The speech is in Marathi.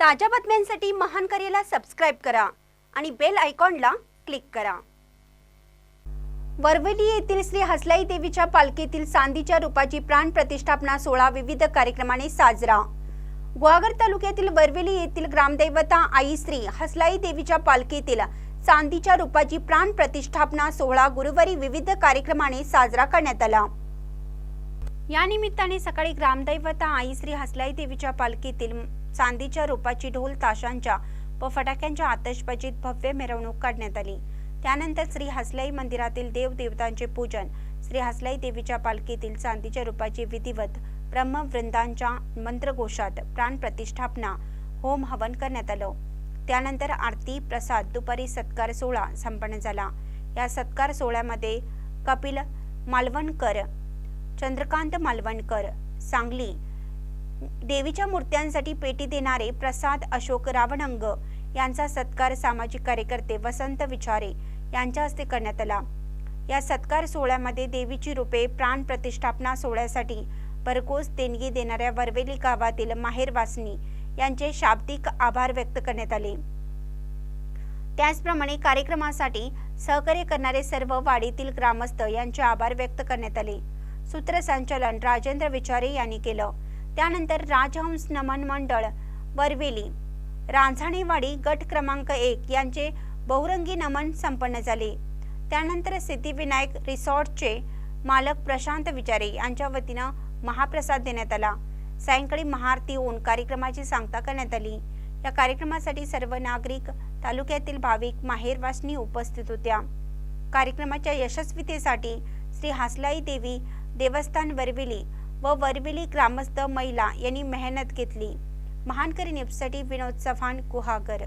ताज्या बातम्यांसाठी महान करेला सबस्क्राईब करा आणि बेल आयकॉनला क्लिक करा. वरवली येथील श्री हसलाई देवीच्या पालखीतील चांदीच्या रूपाची प्राण प्रतिष्ठापना सोहळा विविध कार्यक्रमाने साजरा. गुहागर तालुक्यातील वरवेली येथील ग्रामदैवता आई श्री हसलाई देवीच्या पालखीतील चांदीच्या रूपाची प्राण प्रतिष्ठापना सोहळा गुरुवारी विविध कार्यक्रमाने साजरा करण्यात आला. या निमित्ताने सकाळी ग्रामदैवता आई श्री हसलाई देवीच्या पालखीतील चांदीच्या रूपाची ढोल ताशांच्या व फटाक्यांच्या आतषबाजीत भव्य मिरवणूक काढण्यात आली. त्यानंतर श्री हसलाई मंदिरातील देवदेवतांचे पूजन श्री हसलाई देवीच्या पालखीतील चांदीच्या रूपाची विधिवत ब्रह्मवृंदांच्या मंत्रघोषात प्राण प्रतिष्ठापना होम हवन करण्यात आलं. त्यानंतर आरती प्रसाद दुपारी सत्कार सोहळा संपन्न झाला. या सत्कार सोहळ्यामध्ये कपिल मालवणकर चंद्रकांत मालवणकर सांगली देवीच्या मूर्त्यांसाठी पेटी देणारे प्रसाद अशोक रावणंग यांचा सत्कार सामाजिक कार्यकर्ते वसंत विचारे यांच्या हस्ते करण्यात आला. या सत्कार सोहळ्यामध्ये देवीची रूपे प्राण प्रतिष्ठापना सोहळ्यासाठी भरघोस देणगी देणाऱ्या वरवेली गावातील माहेर वासनी यांचे शाब्दिक आभार व्यक्त करण्यात आले. त्याचप्रमाणे कार्यक्रमासाठी सहकार्य करणारे सर्व वाडीतील ग्रामस्थ यांचे आभार व्यक्त करण्यात आले. सूत्रसंचालन राजेंद्र विचारे यांनी केलं. त्यानंतर राजहंस नमन मंडळ वरवेली रांझाणेवाडी गट क्रमांक एक यांचे बहुरंगी नमन संपन्न झाले. त्यानंतर सिद्धिविनायक रिसॉर्टचे मालक प्रशांत विचारे यांच्या वतीनं महाप्रसाद देण्यात आला. सायंकाळी महाआरती होऊन कार्यक्रमाची सांगता करण्यात आली. या कार्यक्रमासाठी सर्व नागरिक तालुक्यातील भाविक माहेरवासनी उपस्थित होत्या. कार्यक्रमाच्या यशस्वीतेसाठी श्री हासलाई देवी देवस्थान वरविली व वरविली ग्रामस्थ महिला यांनी मेहनत घेतली. महानकरी न्यूजसाठी विनोद चव्हाण गुहागर.